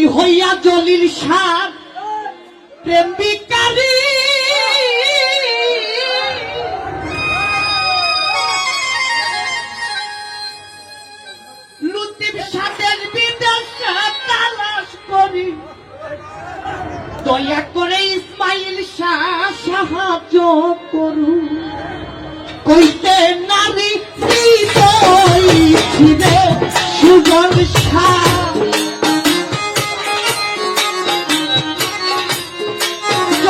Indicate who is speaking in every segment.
Speaker 1: আমি হইয়া জলিল সার প্রেম দয়া করে ইসমাইল শাহ সাহায্য করুন। কইতে নারী সুজন শাহ।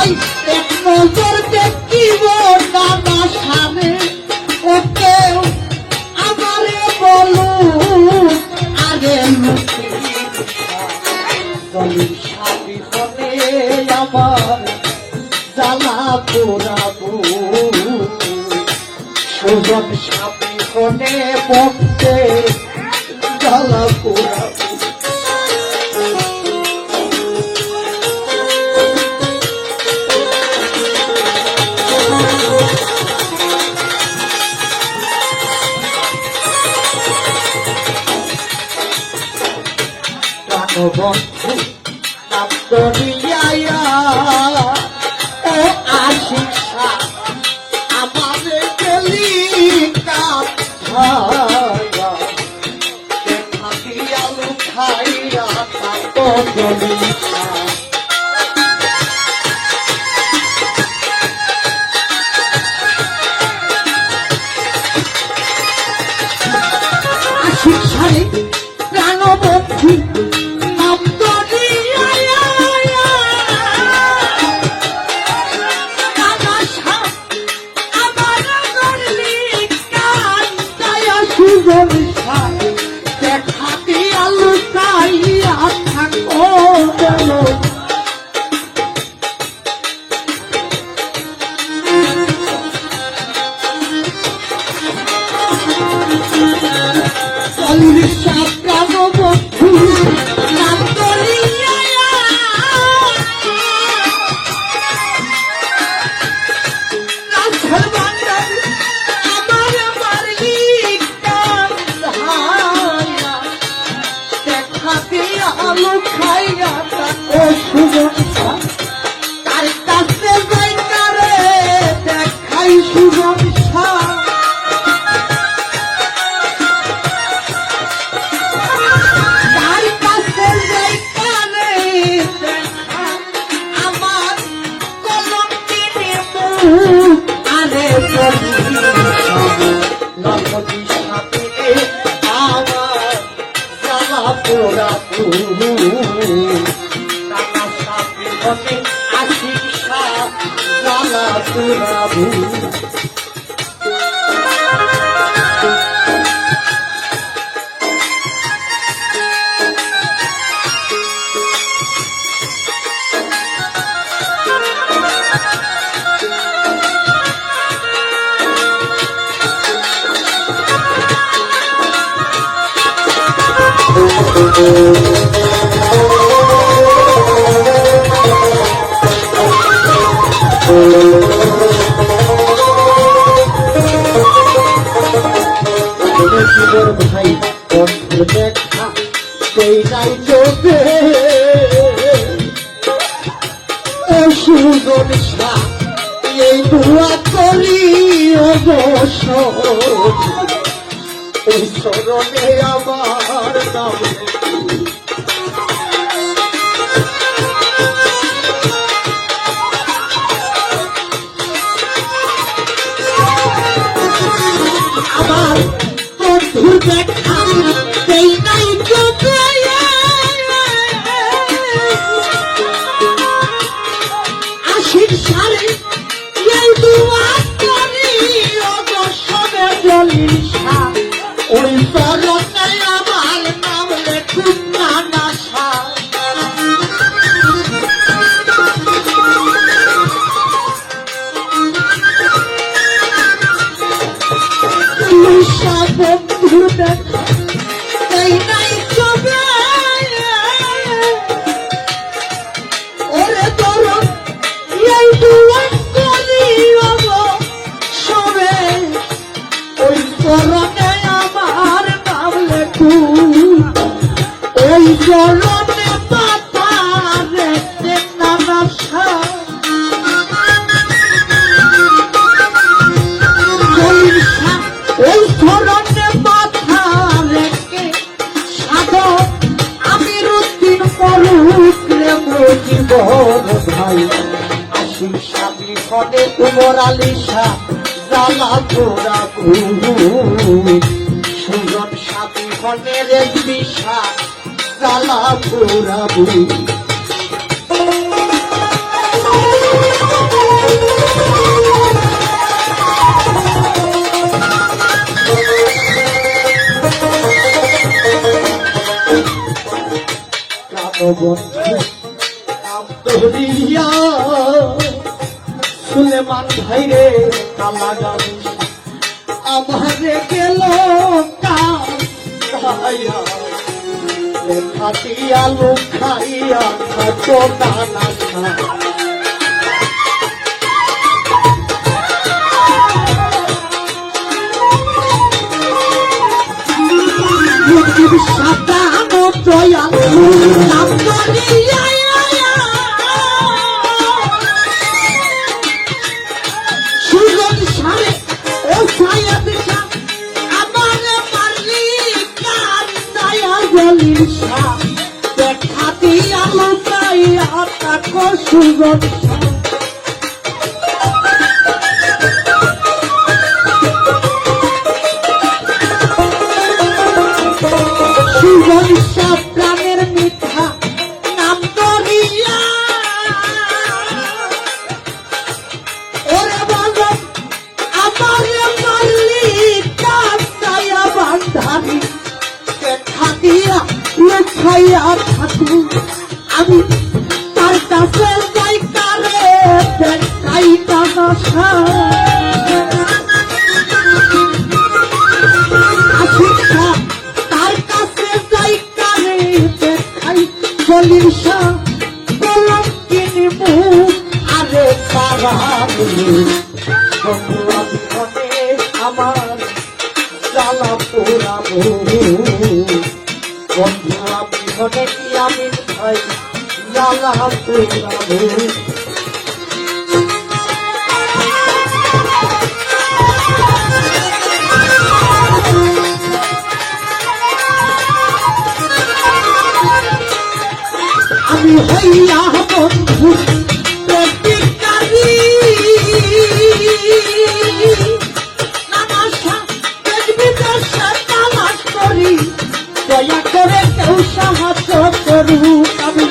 Speaker 1: ভাই, এক নজর দেখিব দাদা সামনে ওকে আমারে বলো আগে আমার জ্বালা পোড়াবো। সুজন হলে পক্ষে জ্বালা পোড়াবো। প্রাণবন্ধু নাম ও আশিসা আমাদের গেলি কাঠায়া দেখাইয়া লুখাইয়া চল্লিশ সাত সাথ জ্বালা পোড়াবু জীবন ভাই বন্ধু দেখা সেই নাই চোখে সুন্দর এই দুয়া করি অবশ্য এই স্মরণে আমার নাম। সারে এই দুয়ার তরি অদর্শনে বলিল ওই চরণে আমার নাম লেখুন নানা বন্ধু দেখ ওই ধরনে মাথা রেখে সাধক আমির উদ্দিন মরুক রে মজিবর ভাই। আশিস স্বামী ফটে উমর আলী শাহ জালা তোরা সুজন স্বামী ফটে রে বিশা তোরা ধরিয়া সুলেমান ভাইরে কালা গাবি আমারে গেল কাইয়া খাতিয়া আলু খাইয়া খাটো নানা খা। সাদা দয়াল নাম করিয়া সুজন লুকাইয়া তাকো তামাশা আশিকা তার কাছে যাই কারে দেখাই চলির শাহ কলম কিনি মুখ আরে আমার জ্বালা পোড়াবো বন্ধু আমি আমি ভাই জ্বালা পোড়াবো হইয়া দয়া করে কেউ সাহায্য করুক আমি।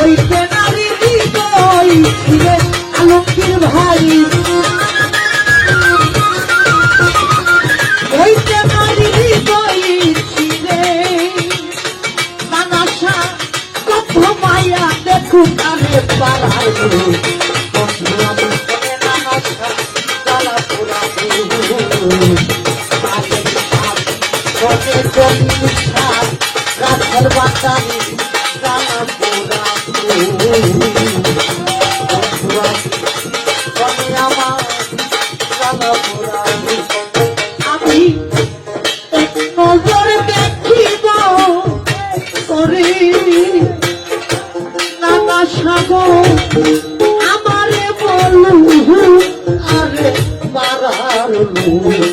Speaker 1: ওই কেনারি হৃদয় ছিলেন নজর দেখিব করে নানা সাগর। আমারে বলু আরে মারার নতুন